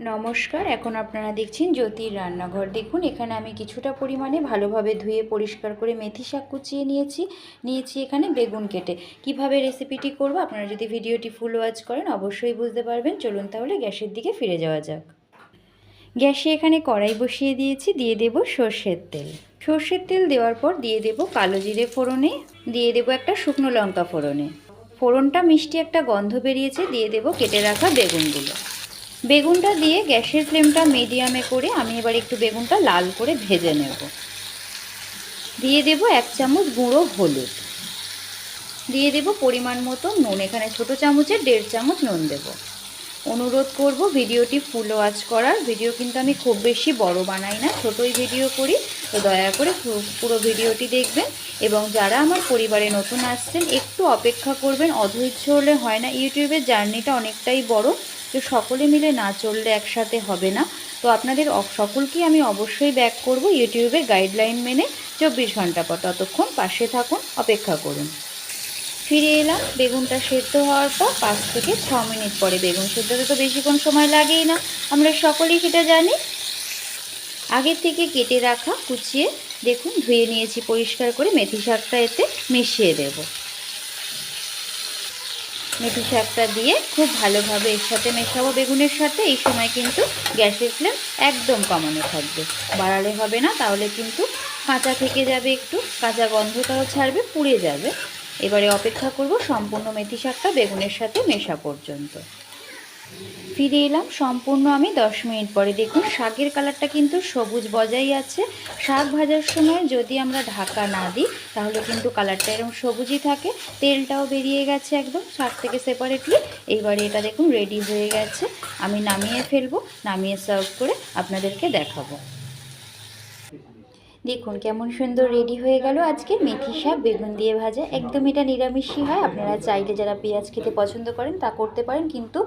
নমস্কার, এখন আপনারা দেখছেন জ্যোতির রান্নাঘর। দেখুন, এখানে আমি কিছুটা পরিমাণে ভালোভাবে ধুয়ে পরিষ্কার করে মেথি শাক কুচিয়ে নিয়েছি। নিয়েছি এখানে বেগুন কেটে। কীভাবে রেসিপিটি করব, আপনারা যদি ভিডিওটি ফুল ওয়াচ করেন, অবশ্যই বুঝতে পারবেন। চলুন তাহলে গ্যাসের দিকে ফিরে যাওয়া যাক। গ্যাসে এখানে কড়াই বসিয়ে দিয়েছি, দিয়ে দেব সর্ষের তেল। সর্ষের তেল দেওয়ার পর দিয়ে দেব কালো জিরে ফোড়নে, দিয়ে দেব একটা শুকনো লঙ্কা ফোড়নে। ফোড়নটা মিষ্টি একটা গন্ধ বেরিয়েছে, দিয়ে দেব কেটে রাখা বেগুনগুলো। বেগুনটা দিয়ে গ্যাসের ফ্লেমটা মিডিয়ামে করে আমি এবার একটু বেগুনটা লাল করে ভেজে নেব। দিয়ে দেব এক চামচ গুঁড়ো হলুদ। দিয়ে দেব পরিমাণ মতো নুন, এখানে ছোট চামচের দেড় চামচ নুন দেব। অনুরোধ করব ভিডিওটি ফুল ওয়াচ করার, ভিডিও কিন্তু আমি খুব বেশি বড় বানাই না, ছোটোই ভিডিও করি, তো দয়া করে পুরো ভিডিওটি দেখবেন। এবং যারা আমার পরিবারে নতুন আসছেন, একটু অপেক্ষা করবেন। অধৈর্য হলে হয় না। ইউটিউবের জার্নিটা অনেকটাই বড়। তো সকলে মিলে না চললে একসাথে হবে না। তো আপনাদের সকলকেই আমি অবশ্যই ব্যাক করব ইউটিউবের গাইডলাইন মেনে চব্বিশ ঘণ্টা পর। ততক্ষণ পাশে থাকুন, অপেক্ষা করুন। ফিরে এলাম। বেগুনটা সেদ্ধ হওয়ার পর পাঁচ থেকে ছ মিনিট পরে। বেগুন সেদ্ধতে তো বেশিক্ষণ সময় লাগেই না। আমরা সকলেই সেটা জানি। আগে থেকে কেটে রাখা, কুচিয়ে দেখুন, ধুয়ে নিয়েছি, পরিষ্কার করে মেথি শাকটা এতে মিশিয়ে দেব। মেথি শাকটা দিয়ে খুব ভালোভাবে এর সাথে মেশাবো বেগুনের সাথে। এই সময় কিন্তু গ্যাসের ফ্লেম একদম কমানো থাকবে। বাড়ালে হবে না, তাহলে কিন্তু কাঁচা থেকে যাবে একটু, কাঁচা গন্ধটাও ছাড়বে, পুড়ে যাবে। এবারে অপেক্ষা করব সম্পূর্ণ মেথি শাকটা বেগুনের সাথে মেশা পর্যন্ত। ফিরে এলাম। সম্পূর্ণ আমি দশ মিনিট পরে। দেখুন, শাকের কালারটা কিন্তু সবুজ বজায় আছে। শাক ভাজার সময় যদি আমরা ঢাকা না দিই, তাহলে কিন্তু কালারটা এরকম সবুজই থাকে। তেলটাও বেরিয়ে গেছে একদম শাক থেকে সেপারেটলি এইবারে এটা দেখুন রেডি হয়ে গেছে। আমি নামিয়ে ফেলব, নামিয়ে সার্ভ করে আপনাদেরকে দেখাবো। দেখুন কেমন সুন্দর রেডি হয়ে গেল আজকে মেথি শাক, বেগুন দিয়ে ভাজা। একদম এটা নিরামিষই হয়, আপনারা চাইলে যারা পেঁয়াজ খেতে পছন্দ করেন তা করতে পারেন, কিন্তু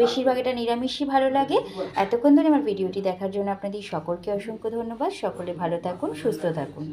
বেশিরভাগ এটা নিরামিষই ভালো লাগে। এতক্ষণ ধরে আমার ভিডিওটি দেখার জন্য আপনাদের সকলকে অসংখ্য ধন্যবাদ। সকলে ভালো থাকুন, সুস্থ থাকুন।